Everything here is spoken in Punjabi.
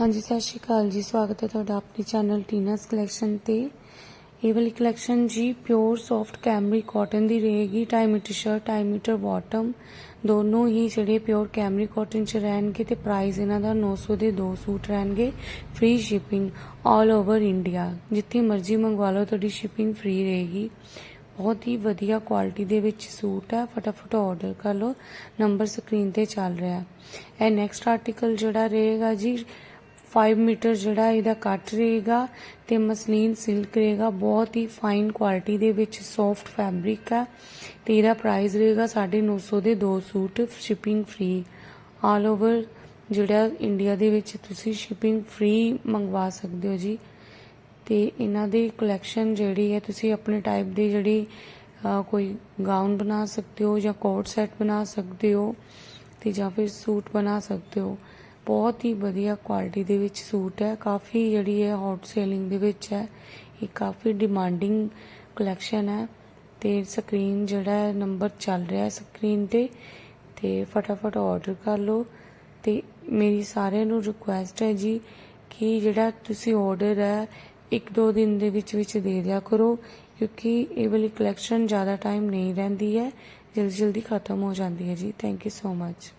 ਹਾਂਜੀ, ਸਤਿ ਸ਼੍ਰੀ ਅਕਾਲ ਜੀ। ਸਵਾਗਤ ਹੈ ਤੁਹਾਡਾ ਆਪਣੇ ਚੈਨਲ ਟੀਨਾਸ ਕਲੈਕਸ਼ਨ ਤੇ। ਇਹ ਵਾਲੀ ਕਲੈਕਸ਼ਨ ਜੀ ਪਿਓਰ ਸੌਫਟ ਕੈਮਰੀ ਕਾਟਨ ਦੀ ਰਹੇਗੀ। 2.5 ਮੀਟਰ ਸ਼ਰਟ 2.5 ਮੀਟਰ ਬਾਟਮ ਦੋਨੋਂ ਹੀ ਜਿਹੜੇ ਪਿਓਰ ਕੈਮਰੀ ਕਾਟਨ ਚ ਰਹਿਣਗੇ ਤੇ ਪ੍ਰਾਈਸ ਇਹਨਾਂ ਦਾ 900 ਦੇ ਦੋ ਸੂਟ ਰਹਿਣਗੇ। ਫ੍ਰੀ ਸ਼ਿਪਿੰਗ 올 ਓਵਰ ਇੰਡੀਆ ਜਿੱਥੇ ਮਰਜ਼ੀ ਮੰਗਵਾ ਲਓ, ਤੁਹਾਡੀ ਸ਼ਿਪਿੰਗ ਫ੍ਰੀ ਰਹੇਗੀ। ਬਹੁਤ ਹੀ ਵਧੀਆ ਕੁਆਲਿਟੀ ਦੇ ਵਿੱਚ ਸੂਟ ਹੈ। ਫਟਾਫਟ ਆਰਡਰ ਕਰ ਲਓ। ਨੰਬਰ ਸਕਰੀਨ ਤੇ ਚੱਲ ਰਿਹਾ। ਹੈ ਇਹ ਨੈਕਸਟ ਆਰਟੀਕਲ ਜਿਹੜਾ ਰਹੇਗਾ ਜੀ 5 ਮੀਟਰ ਜਿਹੜਾ ਇਹਦਾ ਕੱਟ ਰਹੇਗਾ ਤੇ ਮਸਲੀਨ ਸਿਲਕ ਰਹੇਗਾ। ਬਹੁਤ ਹੀ ਫਾਈਨ ਕੁਆਲਿਟੀ ਦੇ ਵਿੱਚ ਸੌਫਟ ਫੈਬਰਿਕ ਹੈ ਤੇ ਇਹਦਾ ਪ੍ਰਾਈਸ ਰਹੇਗਾ 950 ਦੇ ਦੋ suit shipping free all over ਜਿਹੜਾ ਇੰਡੀਆ ਦੇ ਵਿੱਚ ਤੁਸੀਂ ਸ਼ਿਪਿੰਗ ਫ੍ਰੀ ਮੰਗਵਾ ਸਕਦੇ ਹੋ ਜੀ। ਤੇ ਇਹਨਾਂ ਦੀ ਕਲੈਕਸ਼ਨ ਜਿਹੜੀ ਹੈ, ਤੁਸੀਂ ਆਪਣੇ ਟਾਈਪ ਦੀ ਜਿਹੜੀ ਕੋਈ ਗਾਊਨ ਬਣਾ ਸਕਦੇ ਹੋ ਜਾਂ ਕੋਟ ਸੈਟ ਬਣਾ ਸਕਦੇ ਹੋ ਤੇ ਜਾਂ ਫਿਰ ਸੂਟ ਬਣਾ ਸਕਦੇ ਹੋ। ਬਹੁਤ ਹੀ ਵਧੀਆ ਕੁਆਲਿਟੀ ਦੇ ਵਿੱਚ ਸੂਟ ਹੈ। ਕਾਫੀ ਜਿਹੜੀ ਹੈ ਹੌਟ ਸੇਲਿੰਗ ਦੇ ਵਿੱਚ ਹੈ। ਇਹ ਕਾਫੀ ਡਿਮਾਂਡਿੰਗ ਕਲੈਕਸ਼ਨ ਹੈ ਤੇ ਸਕਰੀਨ ਜਿਹੜਾ ਹੈ ਨੰਬਰ ਚੱਲ ਰਿਹਾ ਹੈ ਸਕਰੀਨ ਤੇ ਤੇ ਫਟਾਫਟ ਆਰਡਰ ਕਰ ਲਓ। ਤੇ ਮੇਰੀ ਸਾਰਿਆਂ ਨੂੰ ਰਿਕੁਐਸਟ ਹੈ ਜੀ ਕਿ ਜਿਹੜਾ ਤੁਸੀਂ ਆਰਡਰ ਹੈ, ਇੱਕ ਦੋ ਦਿਨ ਦੇ ਵਿੱਚ ਵਿੱਚ ਦੇ ਦਿਆ ਕਰੋ ਕਿਉਂਕਿ ਇਹ ਵਾਲੀ ਕਲੈਕਸ਼ਨ ਜ਼ਿਆਦਾ ਟਾਈਮ ਨਹੀਂ ਰਹਿੰਦੀ ਹੈ। ਜਲਦੀ ਜਲਦੀ ਖਤਮ ਹੋ ਜਾਂਦੀ ਹੈ ਜੀ। Thank you so much